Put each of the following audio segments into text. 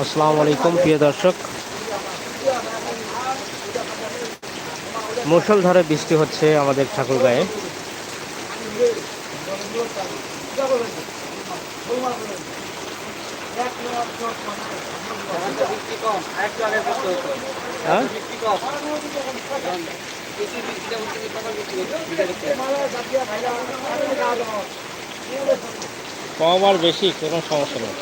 আসসালামু আলাইকুম প্রিয় দর্শক। মুষলধারে বৃষ্টি হচ্ছে আমাদের ঠাকুরগাঁয়ে। হ্যাঁ? কম আর বেশি, কোনো সমস্যা নেই।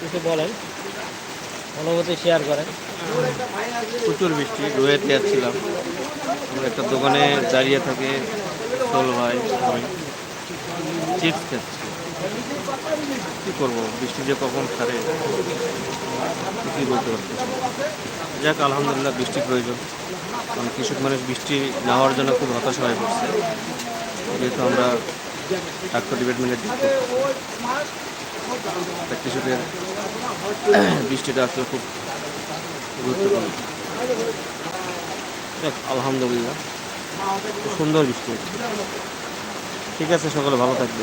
কিছু বলেন, অনুভূতি শেয়ার করেন। প্রচুর বৃষ্টি, রোয়েতে যাচ্ছিলাম। আমরা একটা দোকানে দাঁড়িয়ে থাকে সোল ভাই চিপস খাচ্ছি। কী করব? বৃষ্টি যে কখন ছাড়ে, কিছুই বলতে পারছি যাক, আলহামদুলিল্লাহ, বৃষ্টির প্রয়োজন। কারণ কৃষক মানুষ বৃষ্টি না হওয়ার জন্য খুব হতাশা হয়ে পড়ছে। যেহেতু আমরা ডাক্তার ডিপার্টমেন্টের দিক তা কৃষকের বৃষ্টিটা আসলে খুব গুরুত্বপূর্ণ। দেখ আলহামদুলিল্লাহ সুন্দর বৃষ্টি ঠিক আছে, সকলে ভালো থাকবে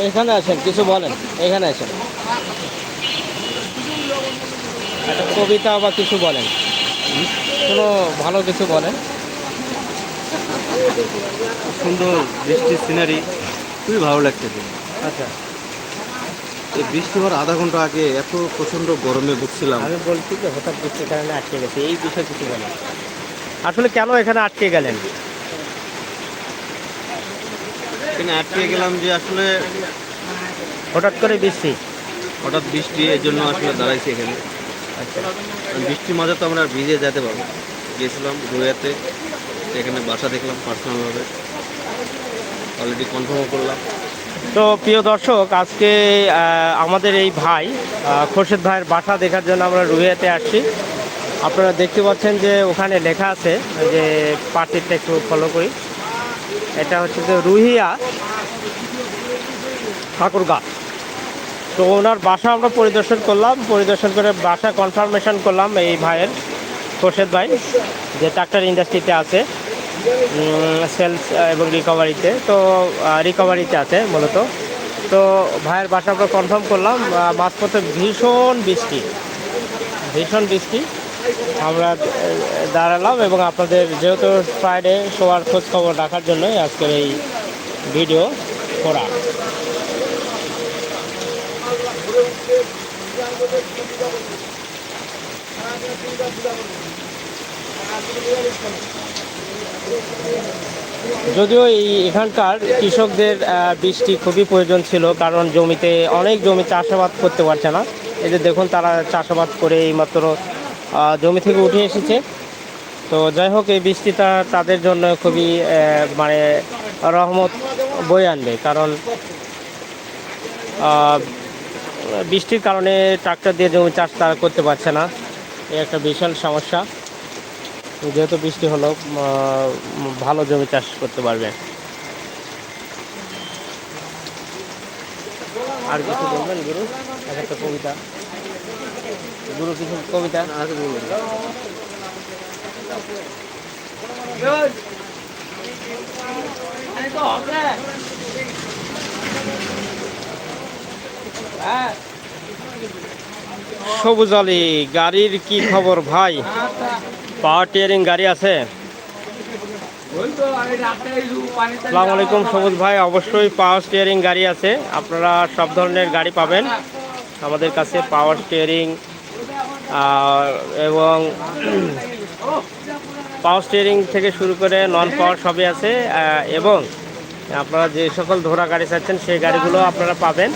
এখানে আছেন কিছু বলেন। এখানে আছেন একটা কবিতা বা কিছু বলেন। কোনো ভালো কিছু বলেন? সুন্দর বৃষ্টির সিনারি খুবই ভালো লাগতেছে আচ্ছা। এই বৃষ্টি হওয়ার আধা ঘণ্টা আগে এত প্রচণ্ড গরমে ভুগছিলাম। আমি বলছি যে হঠাৎ বৃষ্টির কারণে আটকে গেছে এই বিষয়ে কিছু বলেন। আসলে কেন এখানে আটকে গেলেন? এখানে আটকে গেলাম যে আসলে হঠাৎ করে বৃষ্টি? হঠাৎ বৃষ্টি এর জন্য আসলে দাঁড়াইছি এখানে। আচ্ছা। বৃষ্টির মাঝে তো আমরা ভিজে যেতে পারব। গিয়েছিলাম রুয়াতে এখানে বাসা দেখলাম পার্সোনালভাবে অলরেডি কনফার্মও করলাম। তো প্রিয় দর্শক, আজকে আমাদের এই ভাই খোরশেদ ভাইয়ের বাসা দেখার জন্য আমরা রুহিয়াতে আসছি। আপনারা দেখতে পাচ্ছেন যে ওখানে লেখা আছে যে পার্টিটা একটু ফলো করি। এটা হচ্ছে যে রুহিয়া ঠাকুরগা। তো ওনার বাসা আমরা পরিদর্শন করলাম, পরিদর্শন করে বাসা কনফার্মেশন করলাম এই ভাইয়ের খোরশেদ ভাই, যে ট্রাক্টর ইন্ডাস্ট্রিতে আছে। সেলস এবং রিকভারিতে তো রিকভারিতে আছে মূলত। তো, ভাইয়ের বাসা আমরা কনফার্ম করলাম মাঝপথে ভীষণ বৃষ্টি। ভীষণ বৃষ্টি। আমরা দাঁড়ালাম এবং আপনাদের, যেহেতু ফ্রাইডে শোয়ার খোঁজ খবর রাখার জন্যই আজকের এই ভিডিও করা। যদিও এই এখানকার কৃষকদের বৃষ্টি খুবই প্রয়োজন ছিল, কারণ জমিতে অনেক জমি চাষাবাদ করতে পারছে না। এই যে দেখুন তারা চাষাবাদ করে এইমাত্র জমি থেকে উঠে এসেছে। তো যাই হোক, এই বৃষ্টিটা তাদের জন্য খুবই মানে রহমত বয়ে আনবে, কারণ বৃষ্টির কারণে ট্রাক্টর দিয়ে জমি চাষ তারা করতে পারছে না। এই একটা বিশাল সমস্যা। যেহেতু বৃষ্টি হলো ভালো জমি চাষ করতে পারবে। আর কিছু বলবেন, গুরু? এক একটা কবিতা। গুরু, কিছু কবিতা? তো হবে হ্যাঁ সবুজ আলী, গাড়ির কি খবর ভাই? পাওয়ার টিয়ারিং গাড়ি আছে। আসসালামু আলাইকুম, সবুজ ভাই। অবশ্যই পাওয়ার স্টিয়ারিং গাড়ি আছে। আপনারা সব ধরনের গাড়ি পাবেন। আমাদের কাছে পাওয়ার স্টিয়ারিং এবং পাওয়ার স্টিয়ারিং থেকে শুরু করে নন পাওয়ার সবই আছে এবং আপনারা যে সকল ধোরা গাড়ি চাচ্ছেন, সেই গাড়িগুলো আপনারা পাবেন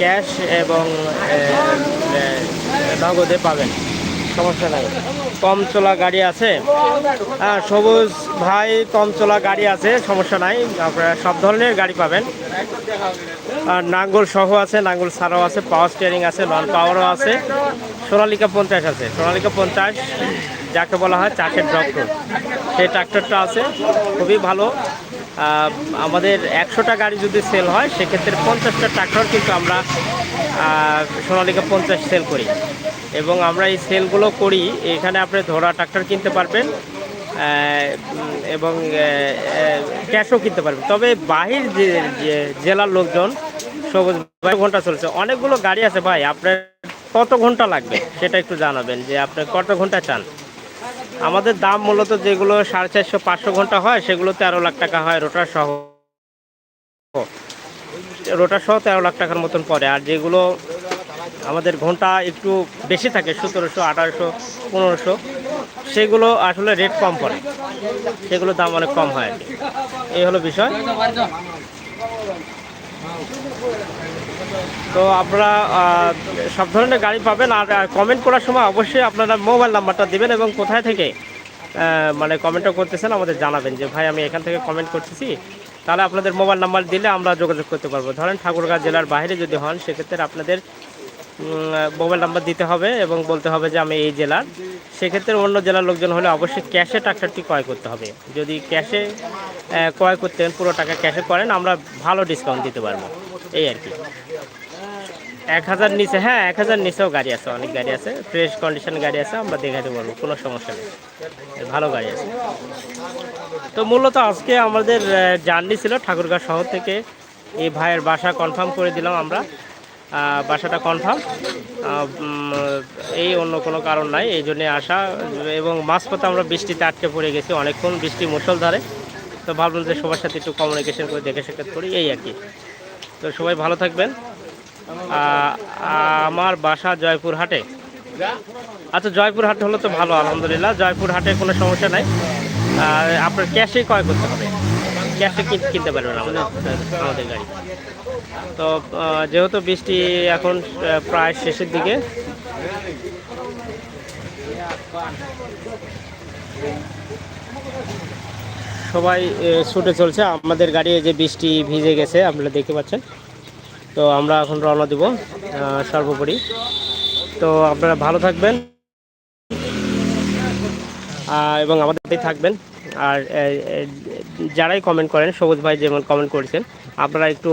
ক্যাশ এবং নগদে পাবেন। সমস্যা নাই। কম চলা গাড়ি আছে। হ্যাঁ সবুজ ভাই কম চলা গাড়ি আছে, সমস্যা নাই। আপনারা সব ধরনের গাড়ি পাবেন। আর নাঙ্গল সহ আছে, নাঙ্গল ছাড়াও আছে পাওয়ার স্টিয়ারিং আছে নন পাওয়ারও আছে। সোনালিকা পঞ্চাশ আছে। সোনালিকা পঞ্চাশ, যাকে বলা হয় চাষের ট্রাক্টর সেই ট্রাক্টরটা আছে, খুবই ভালো। আমাদের একশোটা গাড়ি যদি সেল হয়, সেক্ষেত্রে পঞ্চাশটা ট্রাক্টর কিন্তু আমরা সোনালিকা পঞ্চাশ সেল করি। এবং আমরা এই সেলগুলো করি। এখানে আপনি ধরা ট্রাক্টর কিনতে পারবেন এবং ক্যাশও কিনতে পারবেন। তবে বাহির যে জেলার লোকজন, সবুজ ঘণ্টা চলছে। অনেকগুলো গাড়ি আছে ভাই, আপনার কত ঘণ্টা লাগবে? সেটা একটু জানাবেন যে আপনি কত ঘণ্টা চান। আমাদের দাম মূলত যেগুলো সাড়ে চারশো, পাঁচশো ঘণ্টা হয়, সেগুলো তেরো লাখ টাকা হয়, রোটার সহ। রোটার সহ তেরো লাখ টাকার মতন পড়ে। আর যেগুলো আমাদের ঘণ্টা একটু বেশি থাকে, সতেরোশো, আঠারোশো, পনেরোশো। সেগুলো আসলে রেট কম পড়ে। সেগুলো দাম অনেক কম হয় আর কি। এই হলো বিষয়। তো আপনারা সব ধরনের গাড়ি পাবেন। আর কমেন্ট করার সময় অবশ্যই আপনারা মোবাইল নাম্বারটা দিবেন এবং কোথায় থেকে মানে কমেন্টটা করতেছেন আমাদের জানাবেন যে, ভাই, আমি এখান থেকে কমেন্ট করতেছি। তাহলে আপনাদের মোবাইল নাম্বার দিলে আমরা যোগাযোগ করতে পারব। ধরেন ঠাকুরগাঁ জেলার বাইরে যদি হন, সেক্ষেত্রে আপনাদের মোবাইল নাম্বার দিতে হবে এবং বলতে হবে যে আমি এই জেলার। সেক্ষেত্রে অন্য জেলার লোকজন হলে অবশ্যই ক্যাশে ট্রাক্টরটি ক্রয় করতে হবে। যদি ক্যাশে ক্রয় করতেন পুরো টাকা ক্যাশে করেন, আমরা ভালো ডিসকাউন্ট দিতে পারব। এই আর কি। এক হাজার নিচে হ্যাঁ এক হাজার নিচেও গাড়ি আছে, অনেক গাড়ি আছে। ফ্রেশ কন্ডিশন গাড়ি আছে, আমরা দেখাতে পারব কোনো সমস্যা নেই। ভালো গাড়ি আছে। তো মূলত আজকে আমাদের জার্নি ছিল ঠাকুরগাঁ শহর থেকে। এই ভাইয়ের বাসা কনফার্ম করে দিলাম আমরা। বাসাটা কনফার্ম এই অন্য কোনো কারণ নাই, এই জন্যে আসা, এবং মাঝপথে আমরা বৃষ্টিতে আটকে পড়ে গেছি অনেকক্ষণ, বৃষ্টি মুষলধারে তো ভাবলাম যে সবার সাথে একটু কমিউনিকেশন করে দেখে সাক্ষাৎ করি, এই আর কি। তো সবাই ভালো থাকবেন। আমার বাসা জয়পুর হাটে আচ্ছা জয়পুর হাট হলো তো ভালো, আলহামদুলিল্লাহ। জয়পুর হাটে কোনো সমস্যা নাই। আপনার ক্যাশে ক্রয় করতে হবে। ক্যাশে কিন- কিনতে পারবেন আমাদের আমাদের গাড়ি। তো যেহেতু বৃষ্টি এখন প্রায় শেষের দিকে। সবাই ছুটে চলছে। আমাদের গাড়ি যে বৃষ্টি ভিজে গেছে, আপনারা দেখতে পাচ্ছেন। তো আমরা এখন রওনা দিব সর্বোপরি। তো আপনারা ভালো থাকবেন এবং আমাদের থাকবেন। আর যারাই কমেন্ট করেন, সবুজ ভাই যেমন কমেন্ট করেছেন, আপনারা একটু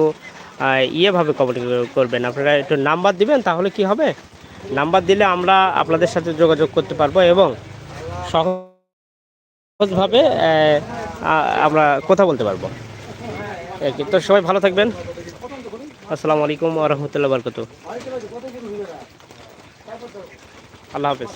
ইয়েভাবে কমেন্ট করবেন। আপনারা একটু নাম্বার দিবেন, তাহলে কি হবে? নাম্বার দিলে আমরা আপনাদের সাথে যোগাযোগ করতে পারব এবং সহজভাবে আমরা কথা বলতে পারব। তো সবাই ভালো থাকবেন। আসসালামু আলাইকুম রহমতুল্লাহ বরকত। আল্লাহ হাফেজ।